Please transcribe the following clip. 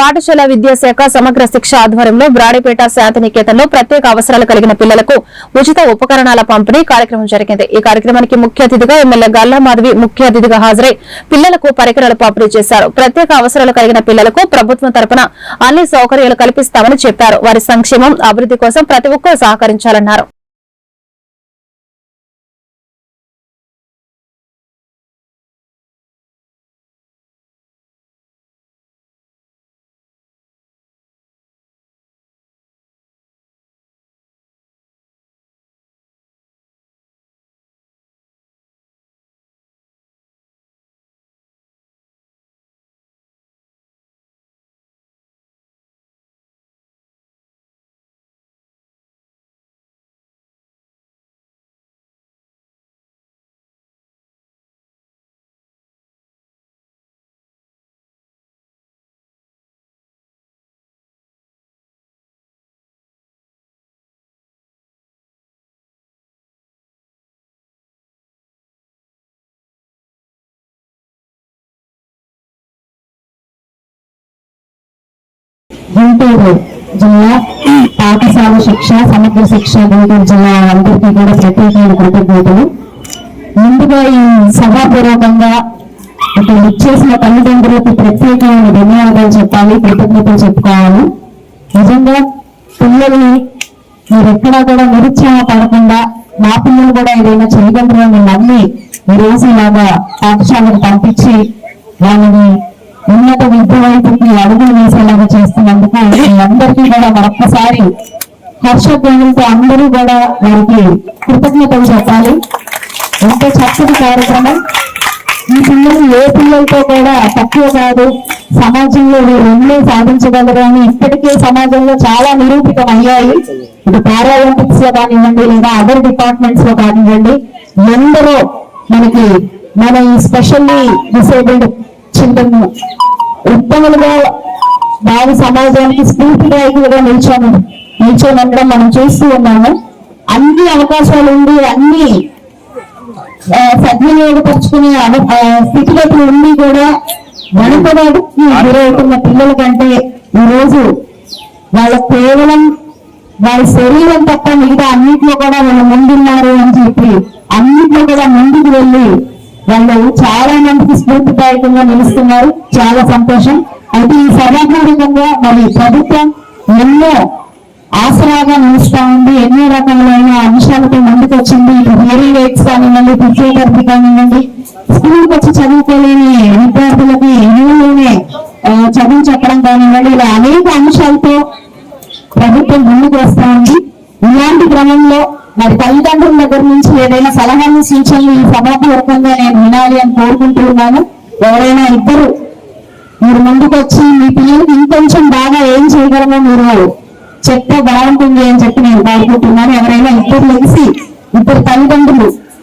పాఠశాల విద్యాశాఖ సమగ్ర శిక్ష ఆధ్వర్యంలో బ్రాడిపేట శాంతినికేతన్లో ప్రత్యేక అవసరాలు కలిగిన పిల్లలకు ఉచిత ఉపకరణాల పంపిణీ కార్యక్రమం జరిగింది. ఈ కార్యక్రమానికి ముఖ్య అతిథిగా ఎమ్మెల్యే గల్లా మాధవి ముఖ్య అతిథిగా హాజరై పిల్లలకు పరికరాలు పంపిణీ చేశారు. ప్రత్యేక అవసరాలు కలిగిన పిల్లలకు ప్రభుత్వం తరపున అన్ని సౌకర్యాలు కల్పిస్తామని చెప్పారు. వారి సంక్షేమం అభివృద్ధి కోసం ప్రతి ఒక్కరూ సహకరించాలన్నారు. గుంటూరు జిల్లా పాఠశాల శిక్ష సమగ్ర శిక్ష గుంటూరు జిల్లా అందరికీ కూడా ప్రత్యేకమైన కృతజ్ఞతలు. ముందుగా ఈ సభాపూర్వకంగా ఇక్కడ ఇచ్చేసిన తల్లిదండ్రులకు ప్రత్యేకమైన ధన్యవాదాలు చెప్పాలి కృతజ్ఞతలు చెప్పుకోవాలి. నిజంగా పిల్లల్ని మీరు ఎక్కడా కూడా నిరుత్సాహ పడకుండా మా పిల్లలు కూడా ఏదైనా తల్లిదండ్రులను నమ్మి ఈ రోజు ఇలాగా పాఠశాలకు పంపించి వాళ్ళని ఉన్నత విద్య వైపుకి అడుగులు వేసేలాగా చేస్తున్నందుకు మీ అందరికీ కూడా మరొక్కసారి హర్షధ్వనులతో అందరూ కూడా వారికి కృతజ్ఞతలు చెప్పాలి. ఎంతో చక్కటి కార్యక్రమం. ఈ పిల్లలు ఏ పిల్లలతో కూడా తక్కువ కాదు సమాజంలో వీరు ఎన్నో సాధించగలరు అని ఇప్పటికే సమాజంలో చాలా నిరూపితం అయ్యాయి. ఇది పారాలింపిక్స్లో కానివ్వండి లేదా అదర్ డిపార్ట్మెంట్స్లో కానివ్వండి ఎందరో మనకి మన ఈ స్పెషల్లీ డిసేబుల్డ్ చిల్డ్రన్ ఉత్తములుగా భావి సమాజానికి స్ఫూర్తిదాయకులుగా నిల్చొని నిల్చొని ఉండడం మనం చూస్తూ ఉన్నాము. అన్ని అవకాశాలు ఉండి అన్ని సద్వినియోగపరుచుకునే స్థితిగతులు ఉండి కూడా వెనుకబాటుకి గురవుతున్న పిల్లల కంటే ఈ రోజు వాళ్ళ కేవలం వాళ్ళ శరీరం తప్ప మిగతా అన్నింటిలో కూడా వాళ్ళు ముందున్నారు అని చెప్పి అన్నింటిలో కూడా ముందుకు వెళ్ళి వాళ్ళు చాలా మందికి స్ఫూర్తిదాయకంగా నిలుస్తున్నారు. చాలా సంతోషం. అయితే ఈ సర్వాత్మకంగా మరి ప్రభుత్వం ఎన్నో ఆసరాగా నిలుస్తా ఉంది. ఎన్నో రకాలైన అంశాలతో ముందుకు వచ్చింది ఇప్పుడు హియరింగ్ ఎయిడ్స్ కానివ్వండి ఫిజియోథెరపీ కానివ్వండి. స్కూల్కి వచ్చి చదువుకోలేని విద్యార్థులకి ఇళ్ళలోనే చదువు చెప్పడం కానివ్వండి ఇలా అనేక అంశాలతో ప్రభుత్వం ముందుకు వస్తా ఉంది. ఇలాంటి క్రమంలో మరి తల్లిదండ్రుల దగ్గర నుంచి ఏదైనా సలహాలు సూచనలు ఈ సభాపూర్వకంగా నేను వినాలి అని కోరుకుంటూ ఉన్నాను. ఎవరైనా ఇద్దరు మీరు ముందుకు వచ్చి మీ పిల్లలకి ఇంకొంచెం బాగా ఏం చేయగలమో మీరు చెప్తే బాగుంటుంది అని చెప్పి నేను కోరుకుంటున్నాను. ఎవరైనా ఇద్దరు లెగిసి ఇద్దరు తల్లిదండ్రులు